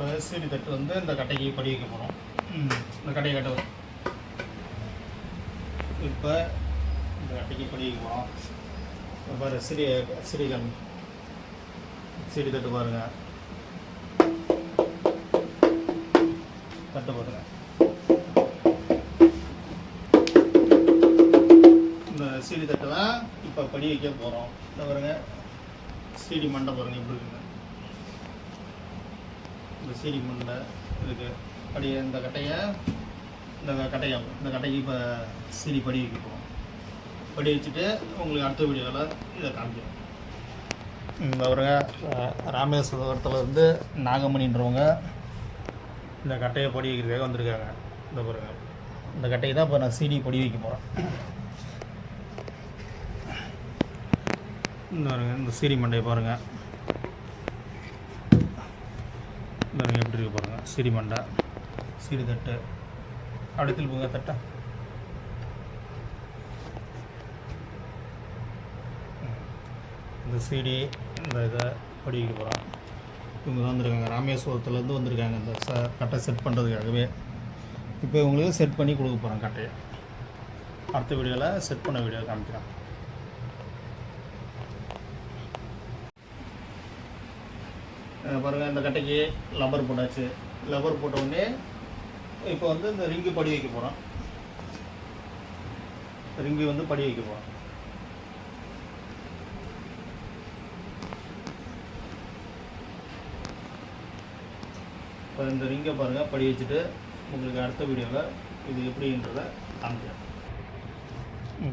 இப்போ சீடி தட்டு வந்து இந்த கட்டைக்கு படி வைக்க போகிறோம் இந்த கட்டையை கட்ட இப்போ இந்த கட்டைக்கு படி வைக்க போகிறோம் இப்போ பாரு சிறிய சிடி காமி சிடி தட்டு பாருங்க. தட்டு பாருங்க இந்த சீடி தட்டு தான் இப்போ படி வைக்க போகிறோம் இந்த பாருங்க. சீடி மண்டை பாருங்க எப்படி இருக்குங்க இந்த சீரி முண்டை இருக்குது அப்படி இந்த கட்டையை இந்த கட்டையை இந்த கட்டைக்கு இப்போ சீரி படி வைக்க போகிறோம் படி வச்சுட்டு உங்களுக்கு அடுத்த வீடியோவில் இதை காமிக்கிறோம். இந்த ராமேஸ்வரத்தில் இருந்து நாகமணின்றவங்க இந்த கட்டையை படி வைக்கிறதுக்காக வந்திருக்காங்க. இந்த பாருங்க. இந்த கட்டையை தான் இப்போ நான் சீடி படி வைக்க போகிறேன் இந்த பாருங்க இந்த சீடி மண்டையை பாருங்கள் இந்த எப்படி இருக்க பாருங்க சீடி மண்டை. சீடி தட்டு. அப்படி திருப்புங்க தட்டை? இந்த சீடி இந்த இதை படிக்க போகிறோம் இவங்க தான் வந்திருக்காங்க. ராமேஸ்வரத்துலேருந்து வந்திருக்காங்க. இந்த ச கட்டை செட் பண்ணுறதுக்காகவே இப்போ இவங்களுக்கு செட் பண்ணி கொடுக்க போகிறேன் கட்டையை. அடுத்த வீடியோவில் செட் பண்ண வீடியோ காமிக்கிறேன். பாருங்கள் இந்த கட்டைக்கு லப்பர் போட்டாச்சு. லப்பர் போட்ட உடனே இப்போ வந்து இந்த ரிங்கு படி வைக்க போகிறோம் ரிங்கு வந்து படி வைக்க போகிறோம் இப்போ இந்த ரிங்கை பாருங்கள் படி வச்சுட்டு உங்களுக்கு அடுத்த வீடியோவில் இது எப்படின்றத காமிக்கிறேன்.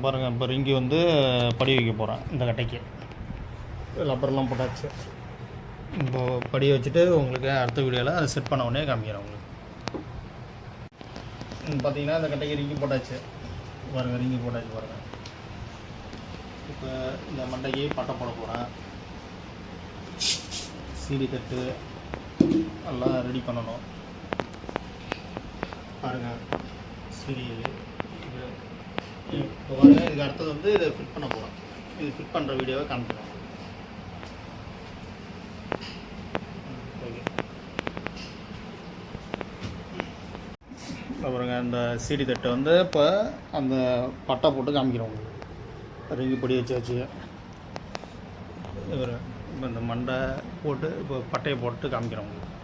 பாருங்கள் இப்போ ரிங்கி வந்து படி வைக்க போகிறேன் இந்த கட்டைக்கு. லப்பர்லாம் போட்டாச்சு. இப்போது படி வச்சுட்டு உங்களுக்கு அடுத்த வீடியோவில் அதை செட் பண்ண உடனே காமிக்கிறேன் உங்களுக்கு. பார்த்தீங்கன்னா இந்த கட்டைக்கு ரிங்கி போட்டாச்சு. பாருங்கள் ரிங்கி போட்டாச்சு பாருங்கள் இப்போ இந்த மண்டைக்கு பட்டை போட போகிறேன் சீடி தட்டு எல்லாம் ரெடி பண்ணணும். பாருங்கள் சீடி இப்போ பாருங்கள் இதுக்கு அடுத்தது வந்து இதை ஃபிட் பண்ண போகிறோம் இது ஃபிட் பண்ணுற வீடியோவை காமிக்கிறேன். அப்புறங்க அந்த சீடி தட்டை வந்து இப்போ அந்த பட்டை போட்டு காமிக்கிறோம். உங்களுக்கு ரிங்கி பொடி வச்சாச்சு இவர் இப்போ இந்த மண்டை போட்டு இப்போ பட்டையை போட்டு காமிக்கிறோம். உங்களுக்கு